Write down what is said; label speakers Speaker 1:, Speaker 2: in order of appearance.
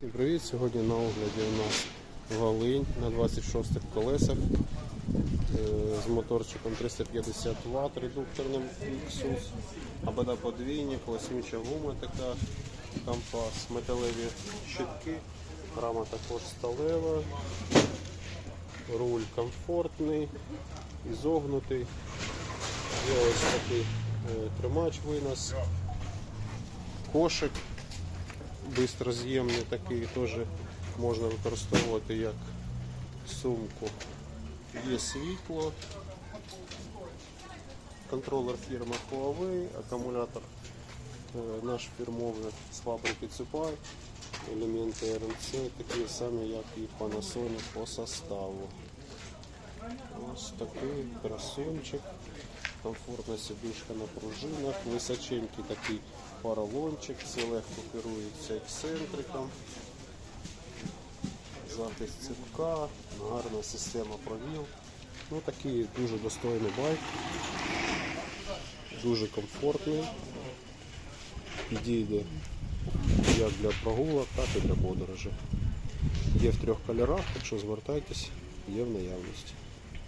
Speaker 1: Всім привіт! Сьогодні на огляді у нас Волинь на 26 колесах е, з моторчиком 350 Вт редукторним Lexus, або подвійник, восьмича гума така, компас, металеві щитки, рама також сталева, руль комфортний, ізогнутий, є ось такий е, тримач винос, кошик бистроз'ємний такий теж можна використовувати як сумку. Є світло, контролер фірми Huawei, акумулятор е, наш фірмовий з фабрики Цупай, елементи RMC такі самі, як і Panasonic по составу. Ось такий красунчик. Комфортна сидушка на пружинах, височенький такий поролончик, все легко керується ексцентриком. Захист ципка, гарна система провіл. Ну такий дуже достойний байк, дуже комфортний. Підійде як для прогулок, так і для подорожей. Є в трьох кольорах, так що звертайтесь, є в наявності.